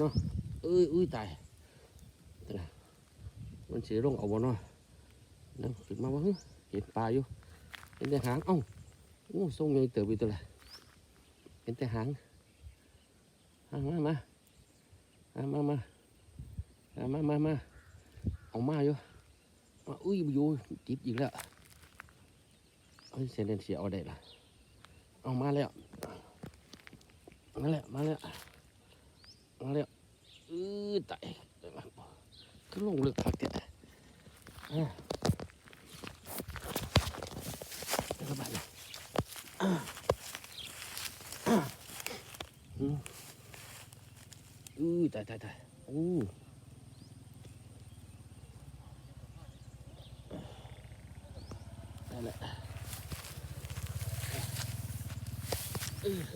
เนาะเอ้ยอุ้ยตายตายมันเสียลงเอาบ่เนาะนั่งขึ้นมาว่าเห็นปลาอยู่ เห็นแต่หางเอ้าโอ้ทรงไงเติบไปตัวละเห็นแต่หางหางมามามามามามามามาเอามาอยู่มาอุ้ยอยู่ติดอีกแล้วเอ้ยเสียเดนเสียเอาได้ละเอามาแล้ว มาแล้ว มาแล้ว มาแล้วอื้อตายก็ลงเลือกพักเด็ดอ่าแล้วก็บาดเลยอ่าอ่าอืมอือตายตายตายอู้ได้แล้ว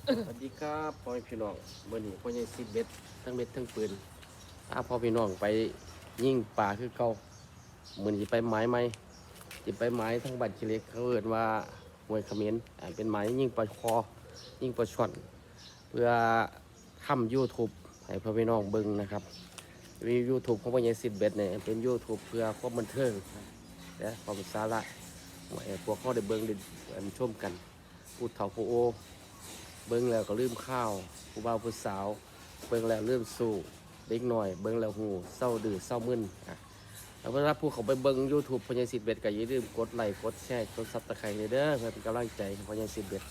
สวัสดีครับพ่อพี่น้องเมื่อนี้พ่อใหญ่สิบเบ็ด ทั้งเบ็ดทั้งปืนถ้าพ่อพี่น้องไปยิ่งป่าคือเก่าเหมือนจะไปไม้ไหมจะไปไม้ทั้งบัตรเล็กเขาเอินว่าหวยเขมิ้นอ่าเป็นไม้ยิ่งปลาคอ ยิ่งปลาช่อน เพื่อทำยูทูบให้พ่อพี่น้องเบิ่งนะครับวียูทูบของพ่อใหญ่สิบเบ็ดเนี่ยเป็นยูทูบเพื่อความบันเทิงและความสาระให้พวกเขาได้เบิ่งได้ชมกันพูดเถ่าผู้โอ เบิ้งแล้วก็ลืมข้าวผู้บ่าวผู้สาว เบิ้งแล้วเริ่มสู้เด็กหน่อย เบิ้งแล้วหูเศร้าดื้อเศร้ามึนอะแล้วเวลาผู้เขาไปเบิ้งยูทูบพญาสิทธิ์เบ็ดก็อย่าลืมกดไลค์กดแชร์กดซับตะไคร้เลยเด้อเพื่อเป็นกำลังใจพญาสิทธิ์เบ็ด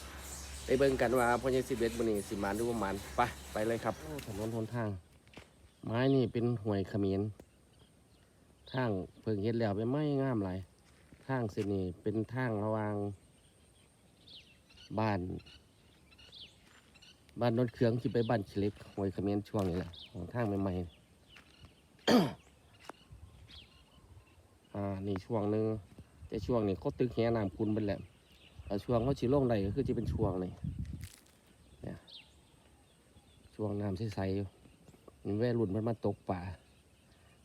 ไปเบิ้งกันว่าพญาสิทธิ์เบ็ดมื้อนี้สิมานหรือบ่หมานไปไปเลยครับถนนหนทาง ไม้นี่เป็นห่วยขมิ้นทางเพิ่งเฮ็ดแล้วเป็นไม้งามหลายทางเส้นนี้เป็นทางระวางบ้าน บ้านนนเครื่องที่ไปบ้านขี้เหล็กหวยเขมิ้นช่วงนี้แหละของทางใหม่ๆอ่านี่ช่วงหนึงแต่ช่วงนี้เขาตึกแหน้ำคุณไปแหละแต่ช่วงเขาชิลงใดก็คือจะเป็นช่วงนี้เนี่ยช่วงน้ำใสๆอยู่นี่แว่รุ่นมันมาตกป่า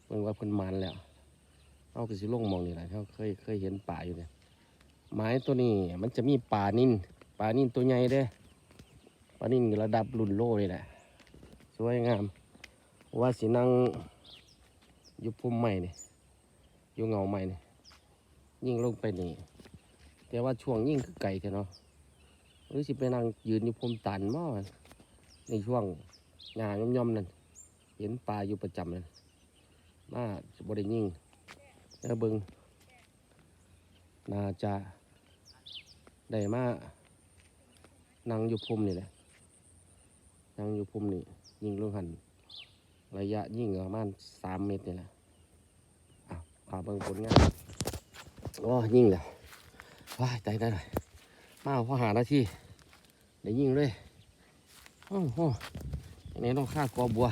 เพิ่งว่าเพิ่นมันแล้วเขาก็สิลงมองนี่แหละเขาเคยเคยเห็นป่าอยู่เนี่ยไม้ตัวนี้มันจะมีป่านิ่นป่านิ่นตัวใหญ่เด้ ปลานิ่นระดับรุ่นโลเลยแหละ สวยงาม ว่าสินังอยู่พุ่มใหม่นี่อยู่เงาใหม่นี่ยิ่งลงไปนี่ แต่ว่าช่วงยิ่งคือไก่เถอะเนาะหรือสิไปนั่งยืนอยู่พุ่มตันมั่ในช่วงงานย่อมๆนั่นเห็นปลาอยู่ประจำนั่นมาบริยิ่งแล้วเบิงน่าจะได้มานั่งอยู่พุ่มนี่แหละ นั่งอยู่พุ่มนี่ยิงลูกหัน ระยะยิงประมาณสามเมตรนี่แหละอ้าวขอเบิ่งผลงานโอ้ยิงแล้วว้ายตายได้เลยมาพอหาหน้าที่ได้ยิงเลยโอ้โหอันนี้ต้องฆ่ากอบัว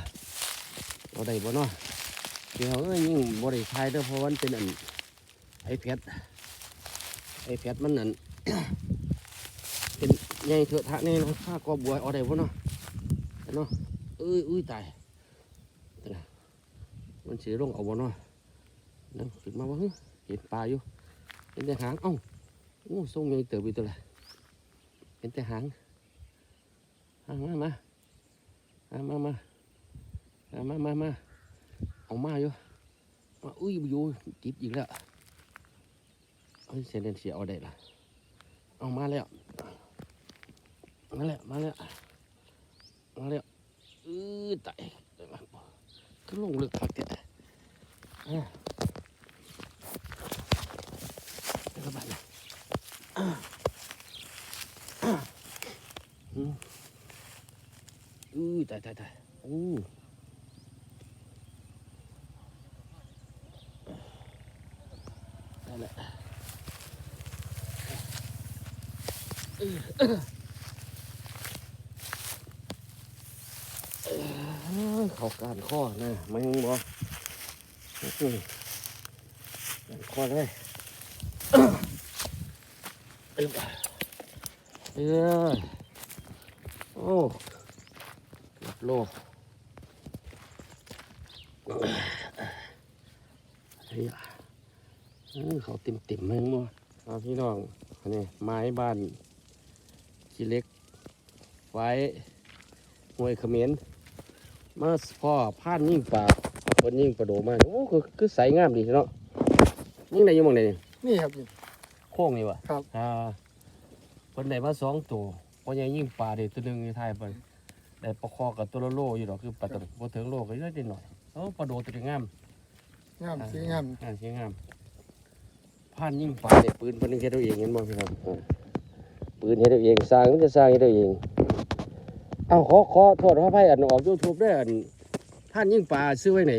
เราได้บ่เนาะเดี๋ยวเอ้ยยิงบ่ได้ทายเด้อเพราะมันเป็นอันไอแพดไอแพดมันอันเป็นใหญ่เถอะทะนี่นะฆ่ากอบัวเอาได้บ่เนาะ เนาะเอ้ยอุ้ยตายตายมันเสียลงเอาบ่เนาะนั่งขึ้นมาว่าเห็นปลาอยู่ เห็นแต่หางเอ้าโอ้ทรงไงเติบไปตัวละเห็นแต่หางหางมามามามามามามามาเอามาอยู่มาอุ้ยอยู่ติดอีกแล้วเอ้ยเสียเดนเสียเอาได้ละเอามาแล้ว มาแล้ว มาแล้ว มาแล้วอื้อไต่ได้มากก็ลงเลือกพักแกระบาดนะอื้อตายตายตายอู้นั่นแหะ เขาการข้อนะไม่ยังบอื้อการข้อเลยเอ้ยเอ้ยโอ้หลับโลเฮ้ยเขาเต็มเต็มๆเลยมั้งเอาพี่น้องอันนี้ไม้บ้านขี้เล็ก ไว้ห้วยเขมิ้น มาพ่อผ่านยิ่งปลาคนยิ่งปลาโดมาโอ้คือคือใสงามดีเนาะยิ่งไหนอยู่หมองไหนนี่นี่ครับนี่ โค้งนี่วะครับ อ่าเพิ่นได้มาสองตัวพ่อใหญ่ยิ่งปลาเด็ตัวหนึงในไทายไปได้ปลาคอกับตัวละโลอยู่ดอกคือปลาตัวบ่ถึงโลก็เยอะนิดหน่อยเอ้าปลาโดตัวนี้งามงามสีงามอ่าสวยงามผ่านยิ่งปลาเนี่ยปืนเพิ่นเฮ็ดเอาเองเห็นบ่พี่น้องอ่าปืนเฮ็ดเอาเองสร้างมันจะสร้างเฮ็ดเอาเอง เอ้าขอขอโทษขออภัยอันออก YouTube ได้ออันผ่านยิ่งปลาซื้อไว้ไหน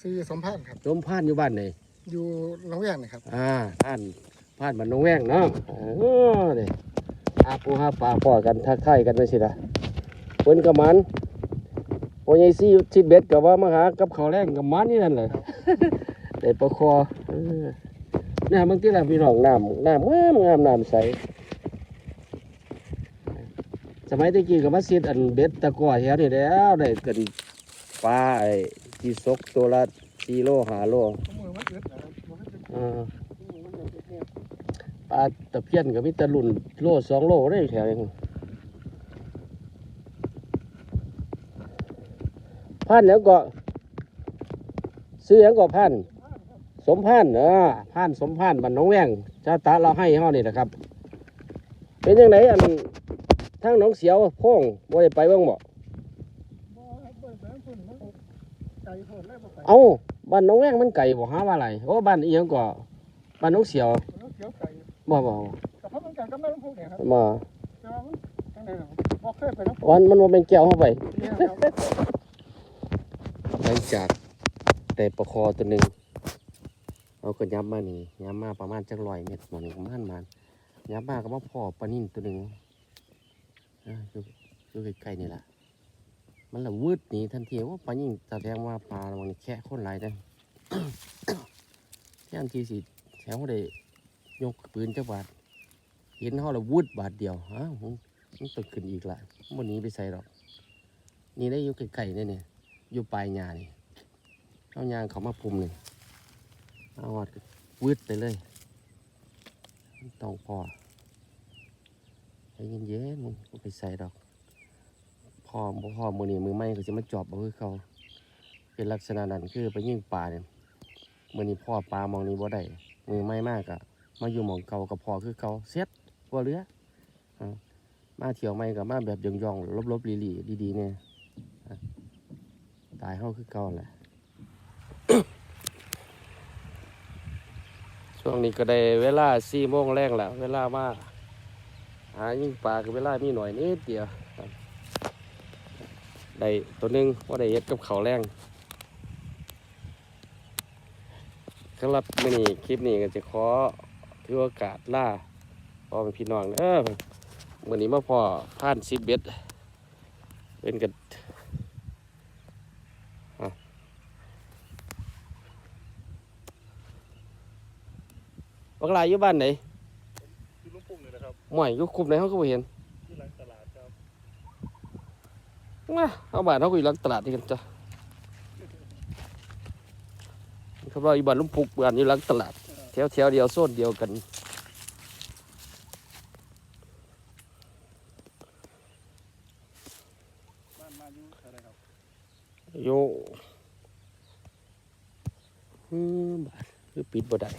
ซื้อสมพันธ์ครับลมผ่านอยู่บ้านไหนอยู่ละแวกนะครับ อ่าผ่านผ่านบ้านน้องแว้งเนาะเออนี่อาปูหาปลาพ่อกันทักทายกันไปสิล่ะเพิ่นกับมันโอ้ยายซี่ชิดเบ็ดกับว่ามาหากับข้าวแรงกับมันนี่นั่นแหละได้ปลาคอเออเนี่ยบางทีล่ะพี่น้องน้ำน้ำงามงามน้ำใสส มัยตะกี้ก็มาซิดอันเบ็ดตะกัวแถวนี่แล้วได้กันปลาไอ้ที่ซกตัวละสี่โลห้าโลมันเกิดนะปลาตะเพียนก็มีตะลุ่นโลสองโลได้แถวนี้พันแล้วก็ซื้อหยังก็พันสมพันเออพันสมพันบันน้องแวงจ้าตาเราให้เฮานี่แหละครับ เป็นยังไงอัน ทางหน้องเสียวโพ่งบ่ได้ไปเบ้างบ่บ่เปิดแล้วเพิ่นมันไก่เพิ่นเลยบ่ไปเอ้าบ้านน้องแวงมันไก่บ่หาว่าอะไรโอ้บ้านอีหยังก็บ้านน้องเสียวแล้วเขียวไก่บ่บ่แต่เพราะมันไก่ก็ไม่ต้องพูดเนี่ยครับบ่แต่ว่ามันจังได๋ล่ะบ่เคยไปน้ำวันมันบ่เป็นแก้วเข้าไปเนี่ยครับหลังจากได้ปลาคอตัวหนึ่งเราก็ย้ำมานี่ย้ำมาประมาณจักร้อยเมตรหมองประมาณมันย้ำมาก็มาพ่อปลานิ่นตัวหนึ่ง อยู่อยู่ใกล้ๆนี่แหละมันละวืดหนีทันทีว่าปลานิ่นแสดงว่าปลามันแค่คนหลายเด้อแค่นทีสิแถวได้ยกปืนจักบาทเห็นเขาละวืดบาทเดียวฮะมันมันต้องขึ้นอีกละวันนี้ไปใส่หรอก นี่ได้อยู่ไกลๆเนี่ยเนี่ยอยู่ปลายหญ้านี่เอายางเขามาพุมนี่เอาวัดวืดไปเลยต้องพอ ใจเย็นๆมึงไปใส่ดอกพ่อบ่อมือนี่มือไม่ก็จะมาจอบเอาคือเขาเป็นลักษณะนั้นคือไปยิงปลาเนี่ยมือนี้พ่อปลามองนี้บ่ได้มือไม่มากอะมาอยู่หมองเก่ากับพ่อคือเขาเซ็ตบ่เหลืออ่ามาเที่ยวไม่กับมาแบบยองๆลบๆลีๆดีๆเนี่ยตายเฮาคือเก่าแหละช่วงนี้ก็ได้เวลาสี่โมงแรงแล้ว เวลามา หายิ่งปลาก็เวลามีหน่อยนิดเดียวได้ตัวหนึงว่าได้เฮ็ดกับเขาแรงสำหรับมื้อนี้คลิปนี้ก็จะขอถือโอกาสล่าพอเป็นพี่น้องเด้อมื้อนี้มาพอผ่านซิดเบ็ดเป็นกันบักหลายอยู่บ้านไหน หม่อยยู่คุมไหนเขาก็บ่เห็นที่หลังตลาดครับมาเอาบ้านเขาก็อยู่หลังตลาดนี่กันจ้ะเขาว่าอยู่บ้านลุมพุกบ้านอยู่หลังตลาดแถวแถวเดียวโซนเดียวกันบ้านมาอยู่อะไรครับโยอืมบ้านคือปิดบ่ได้